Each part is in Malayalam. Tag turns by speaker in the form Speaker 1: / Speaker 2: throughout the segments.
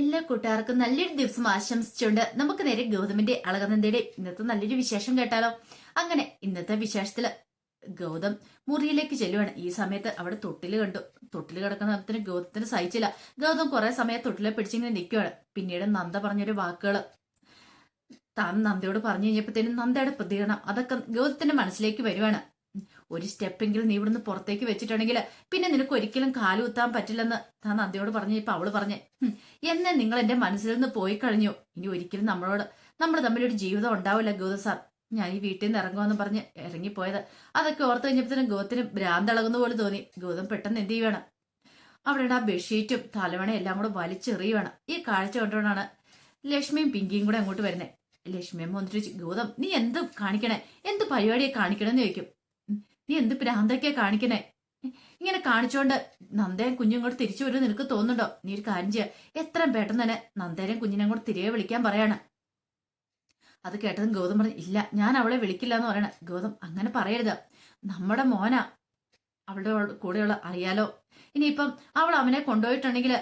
Speaker 1: എല്ലാ കൂട്ടുകാർക്കും നല്ലൊരു ദിവസം ആശംസിച്ചുകൊണ്ട് നമുക്ക് നേരെ ഗൗതമിന്റെ അളകനന്ദയുടെ ഇന്നത്തെ നല്ലൊരു വിശേഷം കേട്ടാലോ? അങ്ങനെ ഇന്നത്തെ വിശേഷത്തിൽ ഗൗതം മുറിയിലേക്ക് ചെല്ലുവാണ്. ഈ സമയത്ത് അവിടെ തൊട്ടിൽ കണ്ടു. തൊട്ടിൽ കിടക്കുന്നതിന് ഗൗതത്തിന് സഹിച്ചില്ല. ഗൗതം കുറെ സമയം തൊട്ടിലെ പിടിച്ചിങ്ങനെ നിൽക്കുവാണ് പിന്നീട് നന്ദ പറഞ്ഞൊരു വാക്കുകൾ താൻ നന്ദയോട് പറഞ്ഞു കഴിഞ്ഞപ്പോഴത്തേനും നന്ദയുടെ പ്രതികരണം അതൊക്കെ ഗൗതത്തിന്റെ മനസ്സിലേക്ക് വരുവാണ്. ഒരു സ്റ്റെപ്പെങ്കിലും നീ ഇവിടുന്ന് പുറത്തേക്ക് വെച്ചിട്ടുണ്ടെങ്കിൽ പിന്നെ നിനക്ക് ഒരിക്കലും കാലുകുത്താൻ പറ്റില്ലെന്ന് താൻ നന്ദിയോട് പറഞ്ഞു ഇപ്പൊ അവൾ പറഞ്ഞേ എന്നെ നിങ്ങൾ എന്റെ മനസ്സിൽ നിന്ന് പോയി കഴിഞ്ഞു. ഇനി ഒരിക്കലും നമ്മളോട് നമ്മൾ തമ്മിൽ ഒരു ജീവിതം ഉണ്ടാവില്ല ഗൗതം സാർ. ഞാൻ ഈ വീട്ടിൽ നിന്ന് ഇറങ്ങുമെന്ന് പറഞ്ഞ് ഇറങ്ങിപ്പോയത്. അതൊക്കെ ഓർത്ത് കഴിഞ്ഞപ്പോഴത്തേനും ഗൗതത്തിന് ഭ്രാന്തിളകുന്ന പോലെ തോന്നി. ഗൗതം പെട്ടെന്ന് എന്ത് ചെയ്യുവാണ്? അവിടെ ആ ബെഡ്ഷീറ്റും തലവണയും എല്ലാം കൂടെ വലിച്ചെറിയുവാണ്. ഈ കാഴ്ച കണ്ടുകൊണ്ടാണ് ലക്ഷ്മിയും പിങ്കിയും കൂടെ അങ്ങോട്ട് വരുന്നത് ലക്ഷ്മി അമ്മ വന്നിട്ട് നീ എന്ത് കാണിക്കണേ? എന്ത് പരിപാടിയെ കാണിക്കണമെന്ന് ചോദിക്കും. "ഉം, നീ എന്ത് പ്രാന്തൊക്കെ കാണിക്കണേ? ഇങ്ങനെ കാണിച്ചോണ്ട് നന്ദേൻ കുഞ്ഞും കൂടെ തിരിച്ചു വരും നിനക്ക് തോന്നുന്നുണ്ടോ? നീ ഒരു കാര്യം ചെയ്യാ. എത്രയും പെട്ടെന്ന് തന്നെ നന്ദേനെയും കുഞ്ഞിനെ കൂടെ തിരികെ വിളിക്കാൻ പറയാണ്. അത് കേട്ടതും ഗൗതം പറഞ്ഞു ഇല്ല ഞാൻ അവളെ വിളിക്കില്ല എന്ന് പറയണ. ഗൗതം അങ്ങനെ പറയരുത്. നമ്മുടെ മോന. അവളുടെ കൂടെയുള്ള അറിയാലോ. ഇനിയിപ്പം അവൾ അവനെ കൊണ്ടുപോയിട്ടുണ്ടെങ്കിൽ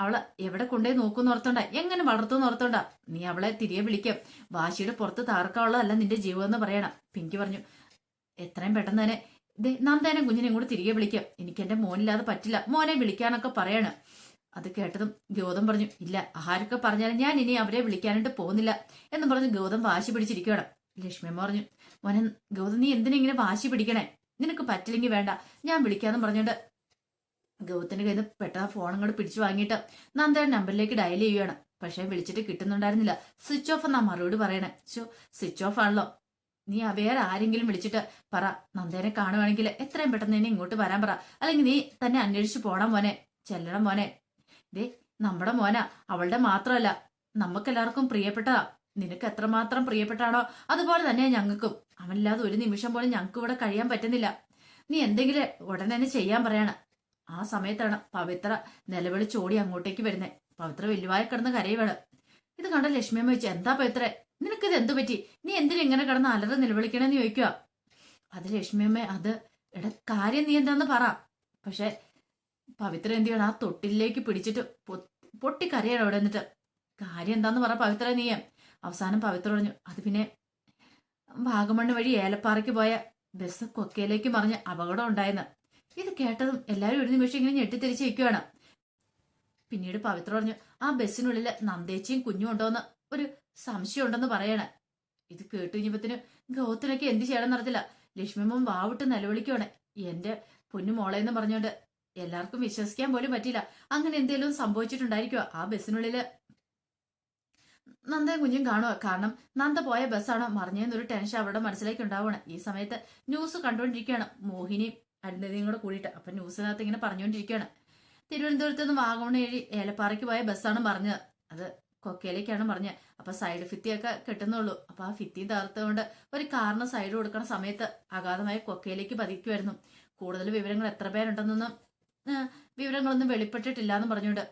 Speaker 1: അവളെ എവിടെ കൊണ്ടുപോയി നോക്കുന്നു ഓർത്തോണ്ട? എങ്ങനെ വളർത്തുമെന്ന് ഓർത്തോണ്ട? നീ അവളെ തിരികെ വിളിക്കാം. വാശിയുടെ പുറത്ത് താർക്കാനുള്ളതല്ല നിന്റെ ജീവിതം എന്ന് പറയണം. പിങ്കി പറഞ്ഞു എത്രയും പെട്ടെന്ന് തന്നെ നന്ദേനെ കുഞ്ഞിനെയും കൂടെ തിരികെ വിളിക്കാം. എനിക്ക് എന്റെ മോനില്ലാതെ പറ്റില്ല. മോനെ വിളിക്കാനൊക്കെ പറയാണ്. അത് കേട്ടതും ഗൗതം പറഞ്ഞു ഇല്ല ആരൊക്കെ പറഞ്ഞാലും ഞാൻ ഇനി അവരെ വിളിക്കാനായിട്ട് പോകുന്നില്ല എന്ന് പറഞ്ഞ് ഗൗതം വാശി പിടിച്ചിരിക്കുകയാണ്. ലക്ഷ്മിയമ്മ പറഞ്ഞു മോനെ ഗൗതം നീ എന്തിനാ ഇങ്ങനെ വാശി പിടിക്കണേ? നിനക്ക് പറ്റില്ലെങ്കിൽ വേണ്ട ഞാൻ വിളിക്കാന്ന് പറഞ്ഞോണ്ട് ഗൗതത്തിന്റെ കയ്യിൽ നിന്ന് പെട്ടെന്ന് ഫോൺ അങ്ങോട്ട് പിടിച്ചു വാങ്ങിയിട്ട് നന്ദയുടെ നമ്പറിലേക്ക് ഡയൽ ചെയ്യുകയാണ്. പക്ഷെ വിളിച്ചിട്ട് കിട്ടുന്നുണ്ടായിരുന്നില്ല. സ്വിച്ച് ഓഫ് എന്നാ മറുപടി പറയണേ. സ്വിച്ച് ഓഫ് ആണല്ലോ. നീ വേറെ ആരെങ്കിലും വിളിച്ചിട്ട് പറ. നന്ദേനെ കാണുവാണെങ്കിൽ എത്രയും പെട്ടെന്ന് തന്നെ ഇങ്ങോട്ട് വരാൻ പറ. അല്ലെങ്കിൽ നീ തന്നെ അന്വേഷിച്ച് പോണം മോനെ. ചെല്ലണം മോനെ. ദേ നമ്മുടെ മോന. അവളുടെ മാത്രമല്ല. നമുക്കെല്ലാവർക്കും പ്രിയപ്പെട്ടതാ. നിനക്ക് എത്രമാത്രം പ്രിയപ്പെട്ടാണോ അതുപോലെ തന്നെ ഞങ്ങൾക്കും. അവനില്ലാതെ ഒരു നിമിഷം പോലും ഞങ്ങൾക്ക് ഇവിടെ കഴിയാൻ പറ്റുന്നില്ല. നീ എന്തെങ്കിലും ഉടനെ തന്നെ ചെയ്യാൻ പറയാണ്. ആ സമയത്താണ് പവിത്ര നിലവിളിച്ചോടി അങ്ങോട്ടേക്ക് വരുന്നത് പവിത്ര വല്യവായ കിടന്ന് കരയുവാണ്. ഇത് കണ്ട ലക്ഷ്മിയമ്മ ചോദിച്ചു എന്താ പവിത്ര? നിനക്കിത് എന്തു പറ്റി? നീ എന്തിനു ഇങ്ങനെ കിടന്ന് അലറി നിലവിളിക്കണെന്ന് ചോദിക്കുക അത് ലക്ഷ്മിയമ്മ അത് എടാ കാര്യം നീ എന്താന്ന് പറ. പക്ഷെ പവിത്ര എന്ത് ചെയ്യണം? ആ തൊട്ടിലേക്ക് പിടിച്ചിട്ട് പൊട്ടി പൊട്ടിക്കരയാണ് അവിടെ എന്നിട്ട് കാര്യം എന്താന്ന് പറ പവിത്ര നീയ അവസാനം പവിത്ര പറഞ്ഞു അത് പിന്നെ വാഗമണ്ണ് വഴി ഏലപ്പാറയ്ക്ക് പോയ ബസ് കൊക്കയിലേക്ക് മറിഞ്ഞ് അപകടം ഉണ്ടായെന്ന്. ഇത് കേട്ടതും എല്ലാവരും ഒരു നിമിഷം ഇങ്ങനെ ഞെട്ടിത്തിരിച്ചിരിക്കുകയാണ് പിന്നീട് പവിത്ര പറഞ്ഞു ആ ബസ്സിനുള്ളിൽ നന്ദേച്ചിയും കുഞ്ഞും ഉണ്ടോന്ന് ഒരു സംശയം ഉണ്ടെന്ന് പറയണേ. ഇത് കേട്ട് കഴിഞ്ഞപ്പത്തിന് ഗൗത്തിനൊക്കെ എന്ത് ചെയ്യണം നടത്തില്ല ലക്ഷ്മിമ്മം വാവിട്ട് നിലവിളിക്കുവാണ്. എന്റെ പൊന്നു മോളെ എന്ന് പറഞ്ഞോണ്ട് എല്ലാവർക്കും വിശ്വസിക്കാൻ പോലും പറ്റില്ല അങ്ങനെ എന്തെങ്കിലും സംഭവിച്ചിട്ടുണ്ടായിരിക്കുമോ ആ ബസ്സിനുള്ളിൽ നന്ദയും കുഞ്ഞും കാണുക കാരണം നന്ദ പോയ ബസ്സാണോ. മറിഞ്ഞെന്നൊരു ടെൻഷൻ അവരുടെ മനസ്സിലേക്ക് ഉണ്ടാവണം ഈ സമയത്ത് ന്യൂസ് കണ്ടുകൊണ്ടിരിക്കുകയാണ്. മോഹിനിയും അരുന്ധതിയും കൂടെ കൂടിയിട്ട് അപ്പൊ ന്യൂസിനകത്ത് ഇങ്ങനെ പറഞ്ഞുകൊണ്ടിരിക്കുകയാണ്. തിരുവനന്തപുരത്ത് നിന്ന് വാഗമൺ ഏഴി ഏലപ്പാറയ്ക്ക് പോയ ബസ്സാണ് മറിഞ്ഞത്. അത് കൊക്കയിലേക്കാണ് പറഞ്ഞത് അപ്പൊ സൈഡ് ഫിത്തിയൊക്കെ കെട്ടുന്നുള്ളൂ. അപ്പൊ ആ ഫിത്തി തകർത്തുകൊണ്ട് ഒരു കാറിന് സൈഡ് കൊടുക്കുന്ന സമയത്ത് അഗാധമായി കൊക്കയിലേക്ക് പതിക്കുമായിരുന്നു കൂടുതൽ വിവരങ്ങൾ എത്ര പേരുണ്ടെന്നൊന്നും വിവരങ്ങളൊന്നും വെളിപ്പെട്ടിട്ടില്ല എന്ന് പറഞ്ഞുകൊണ്ട്.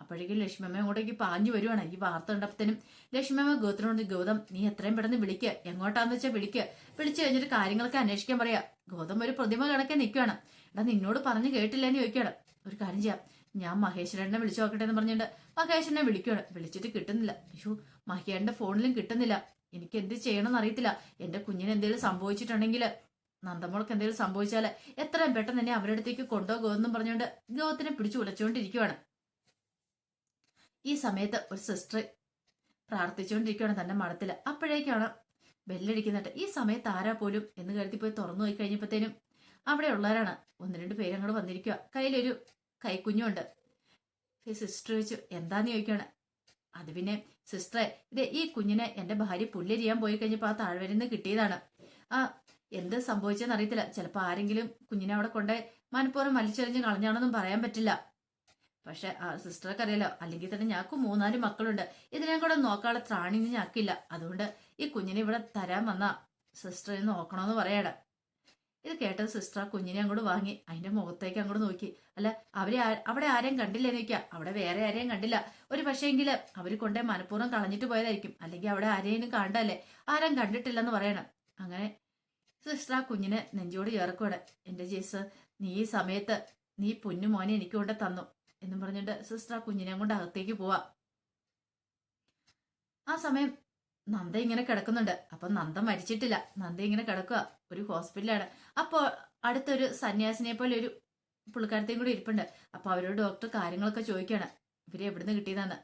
Speaker 1: അപ്പോഴേക്കും ലക്ഷ്മമ്മ അങ്ങോട്ടേക്ക് പാഞ്ഞു വരുവാണ്. ഈ വാർത്ത കണ്ടപ്പത്തേനും ലക്ഷ്മിയമ്മ ഗൗതനോട് ഗൗതം നീ എത്രയും പെട്ടെന്ന് വിളിക്കുക എങ്ങോട്ടാന്ന് വെച്ചാൽ വിളിക്കുക വിളിച്ചു കഴിഞ്ഞിട്ട് കാര്യങ്ങളൊക്കെ അന്വേഷിക്കാൻ പറയാ. ഗൗതം ഒരു പ്രതിമ കണക്കെ നിൽക്കുകയാണ് എടാ നിന്നോട് പറഞ്ഞു കേട്ടില്ല എന്ന് ചോദിക്കുകയാണ് ഒരു കാര്യം ചെയ്യാം. ഞാൻ മഹേശ്വരനെ വിളിച്ചു നോക്കട്ടെ എന്ന് പറഞ്ഞിട്ട് മഹേശ്വരനെ വിളിക്കുകയാണ് വിളിച്ചിട്ട് കിട്ടുന്നില്ല. അയ്യോ മഹേന്റെ ഫോണിലും കിട്ടുന്നില്ല. എനിക്ക് എന്ത് ചെയ്യണമെന്ന് അറിയത്തില്ല. എന്റെ കുഞ്ഞിന് എന്തെങ്കിലും സംഭവിച്ചിട്ടുണ്ടെങ്കിൽ നന്ദമോൾക്ക് എന്തെങ്കിലും സംഭവിച്ചാൽ എത്രയും പെട്ടെന്ന് തന്നെ അവരുടെ അടുത്തേക്ക് കൊണ്ടുപോകുമെന്നും പറഞ്ഞുകൊണ്ട് ഗോവത്തിനെ പിടിച്ചു ഉലച്ചുകൊണ്ടിരിക്കുകയാണ് ഈ സമയത്ത് ഒരു സിസ്റ്റർ പ്രാർത്ഥിച്ചുകൊണ്ടിരിക്കുകയാണ് തന്റെ മഠത്തിൽ. അപ്പോഴേക്കാണ് ബെല്ലടിക്കുന്നുണ്ട് ഈ സമയത്ത് ആരാ പോലും? എന്ന് കരുതി പോയി തുറന്നു പോയി കഴിഞ്ഞപ്പോഴത്തേനും അവിടെ ഉള്ളവരാണ്. ഒന്ന് രണ്ട് പേരും വന്നിരിക്കുക കയ്യിലൊരു കൈക്കുഞ്ഞുണ്ട്. സിസ്റ്റർ ചോദിച്ചു എന്താന്ന് ചോദിക്കുകയാണ് അത് പിന്നെ സിസ്റ്ററെ ഇത് ഈ കുഞ്ഞിനെ എന്റെ ഭാര്യ പുല്ലെരിയാൻ പോയി കഴിഞ്ഞപ്പോൾ ആ താഴ്വരന്ന് കിട്ടിയതാണ്. ആ എന്ത് സംഭവിച്ചെന്ന് അറിയത്തില്ല. ചിലപ്പോൾ ആരെങ്കിലും കുഞ്ഞിനെ അവിടെ കൊണ്ടേ മനഃപൂർവം വലിച്ചെറിഞ്ഞ് കളഞ്ഞാണെന്നും പറയാൻ പറ്റില്ല. പക്ഷെ ആ സിസ്റ്റർക്ക് അറിയാലോ അല്ലെങ്കിൽ തന്നെ ഞങ്ങൾക്ക് മൂന്നാൽ മക്കളുണ്ട്. ഇതിനെ കൂടെ നോക്കാനുള്ള ത്രാണിന്ന് ഞങ്ങൾക്കില്ല. അതുകൊണ്ട് ഈ കുഞ്ഞിനെ ഇവിടെ തരാൻ വന്ന സിസ്റ്ററിനെ നോക്കണമെന്ന് പറയണം. ഇത് കേട്ടത് സിസ്റ്റർ ആ കുഞ്ഞിനെ അങ്ങോട്ട് വാങ്ങി. അതിന്റെ മുഖത്തേക്ക് അങ്ങോട്ട് നോക്കി. അല്ല അവരെ അവിടെ ആരെയും കണ്ടില്ല നോക്കിയാ അവിടെ വേറെ ആരെയും കണ്ടില്ല. ഒരു പക്ഷേങ്കിൽ അവർ കൊണ്ടേ മനഃപൂർവം കളഞ്ഞിട്ട് പോയതായിരിക്കും. അല്ലെങ്കിൽ അവിടെ ആരെയും കണ്ടല്ലേ ആരും കണ്ടിട്ടില്ലെന്ന് പറയണം. അങ്ങനെ സിസ്റ്റർ ആ കുഞ്ഞിനെ നെഞ്ചോട് ചേർക്കുവാണ്. എന്റെ ജീസ് നീ ഈ സമയത്ത് നീ പൊന്നു മോനെ എനിക്ക് കൊണ്ട് തന്നു എന്നും പറഞ്ഞിട്ട് സിസ്റ്റർ ആ കുഞ്ഞിനെ കൊണ്ട് അകത്തേക്ക് പോവാ. ആ സമയം നന്ദ ഇങ്ങനെ കിടക്കുന്നുണ്ട്. അപ്പൊ നന്ദ മരിച്ചിട്ടില്ല. നന്ദ ഇങ്ങനെ കിടക്കുക ഒരു ഹോസ്പിറ്റലാണ് അപ്പോ അടുത്തൊരു സന്യാസിനെ പോലെ ഒരു പുള്ളിക്കാരത്തെയും കൂടി ഇരിപ്പുണ്ട്. അപ്പൊ അവരോട് ഡോക്ടർ കാര്യങ്ങളൊക്കെ ചോദിക്കുകയാണ് ഇവരെ എവിടുന്ന് കിട്ടിയതാന്ന്?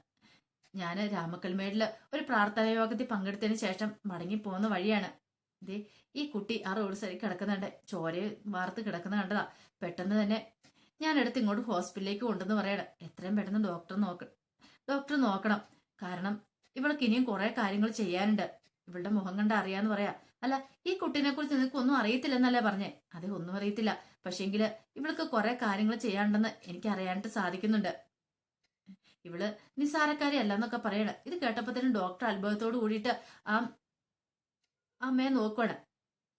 Speaker 1: ഞാൻ രാമക്കൽമേടിൽ ഒരു പ്രാർത്ഥനാ യോഗത്തിൽ പങ്കെടുത്തതിന് ശേഷം മടങ്ങി പോകുന്ന വഴിയാണ്. ദേ ഈ കുട്ടി ആ റോഡ് സൈഡിൽ കിടക്കുന്നുണ്ട്. ചോരയെ വാർത്ത് കിടക്കുന്ന കണ്ടതാ. പെട്ടെന്ന് തന്നെ ഞാൻ എടുത്ത് ഇങ്ങോട്ട് ഹോസ്പിറ്റലിലേക്ക് കൊണ്ടെന്ന് പറയണം. എത്രയും പെട്ടെന്ന് ഡോക്ടർ നോക്ക ഡോക്ടർ നോക്കണം. കാരണം ഇവൾക്ക് ഇനിയും കുറെ കാര്യങ്ങൾ ചെയ്യാനുണ്ട്. ഇവളുടെ മുഖം കണ്ട് അറിയാന്ന് പറയാ. അല്ല ഈ കുട്ടീനെ കുറിച്ച് നിനക്ക് ഒന്നും അറിയത്തില്ലെന്നല്ലേ പറഞ്ഞേ? അതെ ഒന്നും അറിയത്തില്ല. പക്ഷേങ്കിൽ ഇവൾക്ക് കുറെ കാര്യങ്ങൾ ചെയ്യാണ്ടെന്ന് എനിക്ക് അറിയാനായിട്ട് സാധിക്കുന്നുണ്ട്. ഇവൾ നിസ്സാരക്കാരി അല്ല എന്നൊക്കെ പറയണം. ഇത് കേട്ടപ്പോഴത്തേനും ഡോക്ടർ അത്ഭുതത്തോട് കൂടിയിട്ട് ആ അമ്മയെ നോക്കുവാണ്.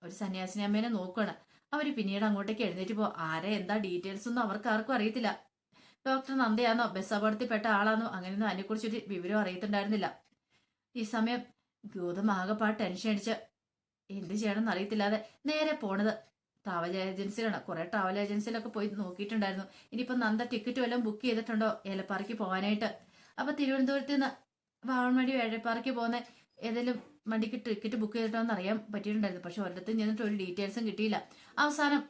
Speaker 1: ഒരു സന്യാസിനി അമ്മേനെ നോക്കുവാണ്. അവർ പിന്നീട് അങ്ങോട്ടേക്ക് എഴുന്നേറ്റ് പോ ആരെ എന്താ ഡീറ്റെയിൽസ് ഒന്നും അവർക്ക് ആർക്കും അറിയത്തില്ല. ഡോക്ടർ നന്ദിയാണോ ബസ് അപകടത്തിൽപ്പെട്ട ആളാണോ അങ്ങനെയൊന്നും അതിനെക്കുറിച്ചൊരു വിവരം അറിയത്തുണ്ടായിരുന്നില്ല. ഈ സമയം ഗൗതം ആകെപ്പാട് ടെൻഷൻ അടിച്ച് എന്ത് ചെയ്യണമെന്ന് അറിയത്തില്ലാതെ നേരെ പോണത്. ട്രാവൽ ഏജൻസിയിലാണ് കുറെ ട്രാവൽ ഏജൻസിയിലൊക്കെ പോയി നോക്കിയിട്ടുണ്ടായിരുന്നു. ഇനിയിപ്പോൾ നന്ദ ടിക്കറ്റ് വല്ലതും ബുക്ക് ചെയ്തിട്ടുണ്ടോ? ഏലപ്പാറയ്ക്ക് പോകാനായിട്ട്. അപ്പൊ തിരുവനന്തപുരത്ത് നിന്ന് വാവൺമടി ഏഴപ്പാറയ്ക്ക് പോകുന്ന ഏതെങ്കിലും വണ്ടിക്ക് ടിക്കറ്റ് ബുക്ക് ചെയ്തിട്ടോന്ന് അറിയാൻ പറ്റിയിട്ടുണ്ടായിരുന്നു. പക്ഷെ ഒരിടത്തും ചെന്നിട്ട് ഒരു ഡീറ്റെയിൽസും കിട്ടിയില്ല. അവസാനം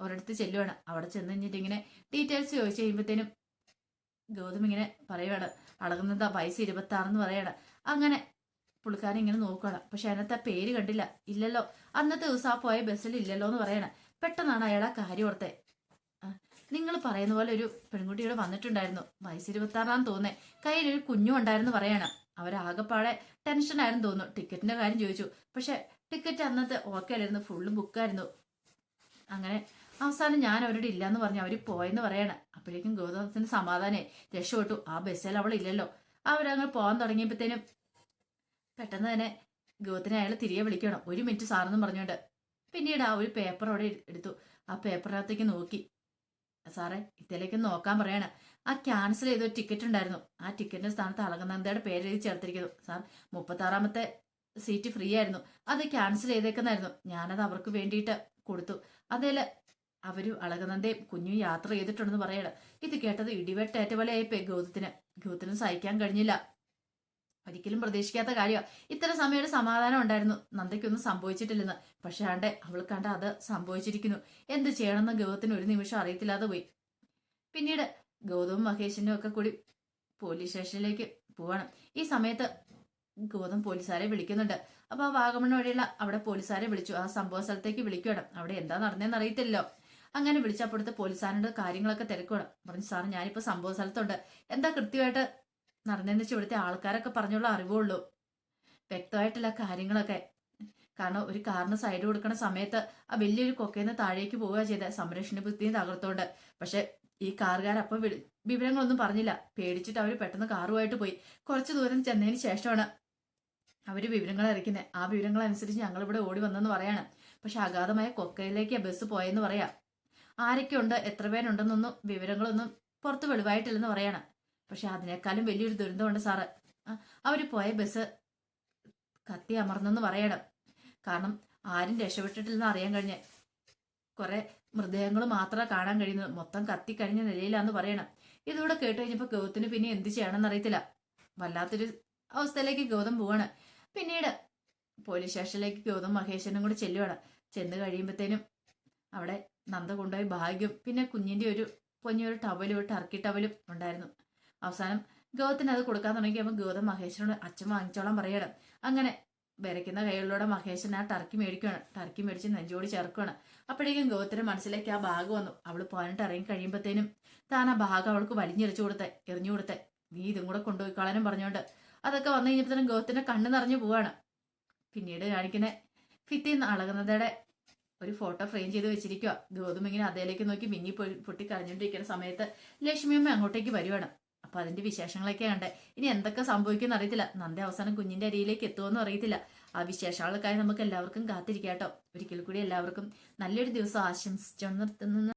Speaker 1: ഒരിടത്ത് ചെല്ലുവാണ്. അവിടെ ചെന്ന് കഴിഞ്ഞിട്ട് ഇങ്ങനെ ഡീറ്റെയിൽസ് ചോദിച്ചു കഴിയുമ്പോഴത്തേനും ഗൗതം ഇങ്ങനെ പറയുവാണ്. അളകുന്നത് പൈസ ആറെന്ന് പറയാണ്. അങ്ങനെ പുള്ളിക്കാരൻ ഇങ്ങനെ നോക്കുകയാണ് പക്ഷെ അതിനകത്ത് ആ പേര് കണ്ടില്ല. ഇല്ലല്ലോ. അന്നത്തെ ദിവസം ആ പോയ ബസ്സിൽ ഇല്ലല്ലോ എന്ന് പറയണ. പെട്ടെന്നാണ് അയാൾ ആ കാര്യം ഓർത്തെ. നിങ്ങൾ പറയുന്ന പോലെ ഒരു പെൺകുട്ടി ഇവിടെ വന്നിട്ടുണ്ടായിരുന്നു. വയസ്സ് ഇരുപത്തി ആറാന്ന് തോന്നേ കയ്യിൽ ഒരു കുഞ്ഞും ഉണ്ടായിരുന്നു പറയണം. അവരാകെപ്പാടെ ടെൻഷനായിരുന്നു തോന്നുന്നു. ടിക്കറ്റിന്റെ കാര്യം ചോദിച്ചു. പക്ഷെ ടിക്കറ്റ് അന്നത്തെ ഓക്കെ അല്ലായിരുന്നു. ഫുള്ള് ബുക്കായിരുന്നു അങ്ങനെ അവസാനം ഞാൻ അവരോട് ഇല്ലാന്ന് പറഞ്ഞു അവർ പോയെന്ന് പറയാണ്. അപ്പോഴേക്കും ഗൗതമത്തിന് സമാധാനേ രക്ഷപ്പെട്ടു. ആ ബസ്സിൽ അവൾ ഇല്ലല്ലോ. അവരങ്ങ് പോകാൻ തുടങ്ങിയപ്പോഴത്തേനും പെട്ടെന്ന് തന്നെ ഗൗതത്തിനെ അയാൾ തിരികെ വിളിക്കണം. ഒരു മിനിറ്റ് സാറെന്ന് പറഞ്ഞുകൊണ്ട്. പിന്നീട് ആ ഒരു പേപ്പർ അവിടെ എടുത്തു. ആ പേപ്പറിനകത്തേക്ക് നോക്കി. സാറേ ഇതിലേക്ക് നോക്കാൻ പറയാണ്. ആ ക്യാൻസൽ ചെയ്ത ഒരു ടിക്കറ്റ് ഉണ്ടായിരുന്നു. ആ ടിക്കറ്റിന്റെ സ്ഥാനത്ത് അളകനന്ദയുടെ പേര് എഴുതി ചേർത്തിരിക്കുന്നു. സാർ മുപ്പത്താറാമത്തെ സീറ്റ് ഫ്രീ ആയിരുന്നു. അത് ക്യാൻസൽ ചെയ്തേക്കുന്നായിരുന്നു. ഞാനത് അവർക്ക് വേണ്ടിയിട്ട് കൊടുത്തു. അതേൽ അവർ അളകനന്ദയും കുഞ്ഞു യാത്ര ചെയ്തിട്ടുണ്ടെന്ന് പറയണം. ഇത് കേട്ടത് ഇടിവെട്ടേറ്റ പോലെ ആയിപ്പോയി ഗൗതത്തിന്. ഗൗതത്തിന് സഹിക്കാൻ കഴിഞ്ഞില്ല. ഒരിക്കലും പ്രതീക്ഷിക്കാത്ത കാര്യമാണ് ഇത്ര സമയം സമാധാനം ഉണ്ടായിരുന്നു. നന്ദയ്ക്കൊന്നും സംഭവിച്ചിട്ടില്ലെന്ന്. പക്ഷെ ആണ്ടെ അവൾ കണ്ട അത് സംഭവിച്ചിരിക്കുന്നു. എന്ത് ചെയ്യണമെന്ന് ഗൗതത്തിന് ഒരു നിമിഷം അറിയത്തില്ലാതെ പോയി. പിന്നീട് ഗൗതവും മഹേഷിനും ഒക്കെ കൂടി പോലീസ് സ്റ്റേഷനിലേക്ക് പോവാണ്. ഈ സമയത്ത് ഗൗതം പോലീസുകാരെ വിളിക്കുന്നുണ്ട്. അപ്പൊ ആ വാഗമണ് വഴിയുള്ള അവിടെ പോലീസുകാരെ വിളിച്ചു. ആ സംഭവ സ്ഥലത്തേക്ക് വിളിക്കുകയാണ് അവിടെ എന്താ നടന്നതെന്ന് അറിയത്തില്ലല്ലോ. അങ്ങനെ വിളിച്ചപ്പോഴത്തെ പോലീസുകാരുടെ കാര്യങ്ങളൊക്കെ തിരക്കുകയാണ് പറഞ്ഞു സാർ ഞാനിപ്പോ സംഭവ സ്ഥലത്തുണ്ട്. എന്താ കൃത്യമായിട്ട് നടന്നതെന്ന് വെച്ചാൽ ഇവിടുത്തെ ആൾക്കാരൊക്കെ പറഞ്ഞുള്ള അറിവുള്ളൂ വ്യക്തമായിട്ടുള്ള കാര്യങ്ങളൊക്കെ. കാരണം ഒരു കാറിന് സൈഡ് കൊടുക്കുന്ന സമയത്ത് ആ വലിയൊരു കൊക്കയിന്ന് താഴേക്ക് പോവുക ചെയ്ത. സംരക്ഷണ ബുദ്ധിയും തകർത്തോണ്ട്. പക്ഷെ ഈ കാറുകാർ അപ്പം വിവരങ്ങളൊന്നും പറഞ്ഞില്ല. പേടിച്ചിട്ട് അവർ പെട്ടെന്ന് കാറുമായിട്ട് പോയി. കുറച്ച് ദൂരം ചെന്നതിന് ശേഷമാണ് അവർ വിവരങ്ങൾ അറിയിക്കുന്നത് ആ വിവരങ്ങൾ അനുസരിച്ച് ഞങ്ങൾ ഓടി വന്നെന്ന് പറയാണ്. പക്ഷെ അഗാധമായ കൊക്കയിലേക്ക് ബസ് പോയെന്ന് പറയാം. ആരൊക്കെ ഉണ്ട് എത്ര പേരുണ്ടെന്നൊന്നും വിവരങ്ങളൊന്നും പുറത്ത് വെളിവായിട്ടില്ലെന്ന് പറയാണ്. പക്ഷെ അതിനേക്കാളും വലിയൊരു ദുരന്തമുണ്ട് സാറ്. അവർ പോയ ബസ് കത്തി അമർന്നെന്ന് പറയണം. കാരണം ആരും രക്ഷപ്പെട്ടിട്ടില്ലെന്ന് അറിയാൻ കഴിഞ്ഞ്. കുറെ മൃതദേഹങ്ങൾ മാത്രമേ കാണാൻ കഴിയുന്നത് മൊത്തം കത്തി കഴിഞ്ഞ നിലയിലാന്ന് പറയണം. ഇതുകൂടെ കേട്ട് കഴിഞ്ഞപ്പോൾ ഗൗതത്തിന് പിന്നെ എന്ത് ചെയ്യണമെന്ന് അറിയത്തില്ല. വല്ലാത്തൊരു അവസ്ഥയിലേക്ക് ഗൗതം പോവാണ്. പിന്നീട് പോലീസ് സ്റ്റേഷനിലേക്ക് ഗൗതം മഹേശ്വരനും കൂടി ചെല്ലുവാണ്. ചെന്ന് കഴിയുമ്പോഴത്തേനും അവിടെ നന്ദ കൊണ്ടുപോയി ഭാഗ്യം. പിന്നെ കുഞ്ഞിന്റെ ഒരു പൊഞ്ഞൊരു ടവലും ഒരു ടർക്കി ടവലും ഉണ്ടായിരുന്നു. അവസാനം ഗൗതത്തിന് അത് കൊടുക്കാൻ തുടങ്ങിയപ്പോൾ ഗൗതം മഹേശ്വരനോട് അച്ഛൻ വാങ്ങിച്ചോളാൻ പറയണം. അങ്ങനെ വിരയ്ക്കുന്ന കൈകളിലൂടെ മഹേശൻ ആ ടർക്കി മേടിക്കുകയാണ് ടർക്കി മേടിച്ച് നെഞ്ചോടി ചേർക്കുകയാണ് അപ്പോഴേക്കും ഗൗതത്തിന്റെ മനസ്സിലേക്ക് ആ ഭാഗം വന്നു. അവൾ പോയിട്ട് ഇറങ്ങി കഴിയുമ്പോഴത്തേനും താൻ ആ ഭാഗം അവൾക്ക് വലിഞ്ഞെറിച്ചു കൊടുത്തെ എറിഞ്ഞു കൊടുത്തെ നീ ഇതും കൂടെ കൊണ്ടുപോയി കളനും പറഞ്ഞുകൊണ്ട്. അതൊക്കെ വന്നു കഴിഞ്ഞപ്പോഴത്തേനും ഗൗതത്തിന്റെ കണ്ണ് നിറഞ്ഞു പോവാണ്. പിന്നീട് കാണിക്കുന്ന ഫിത്തിന്ന് അളകുന്നതയുടെ ഒരു ഫോട്ടോ ഫ്രെയിം ചെയ്ത് വെച്ചിരിക്കുക ഗൗതം ഇങ്ങനെ അതേലേക്ക് നോക്കി മിന്നി പൊട്ടി കരഞ്ഞോണ്ടിരിക്കുന്ന സമയത്ത് ലക്ഷ്മിയമ്മ അങ്ങോട്ടേക്ക് വരുവാണ്. അപ്പൊ അതിന്റെ വിശേഷങ്ങളൊക്കെ ഉണ്ട് ഇനി എന്തൊക്കെ സംഭവിക്കുമെന്ന് അറിയത്തില്ല. നന്ദി അവസാനം കുഞ്ഞിന്റെ അരിയിലേക്ക് എത്തുമെന്ന് അറിയത്തില്ല. ആ വിശേഷങ്ങൾക്കായി നമുക്ക് എല്ലാവർക്കും കാത്തിരിക്കാട്ടോ ഒരിക്കൽ കൂടി എല്ലാവർക്കും നല്ലൊരു ദിവസം ആശംസിച്ചു നിർത്തുന്ന.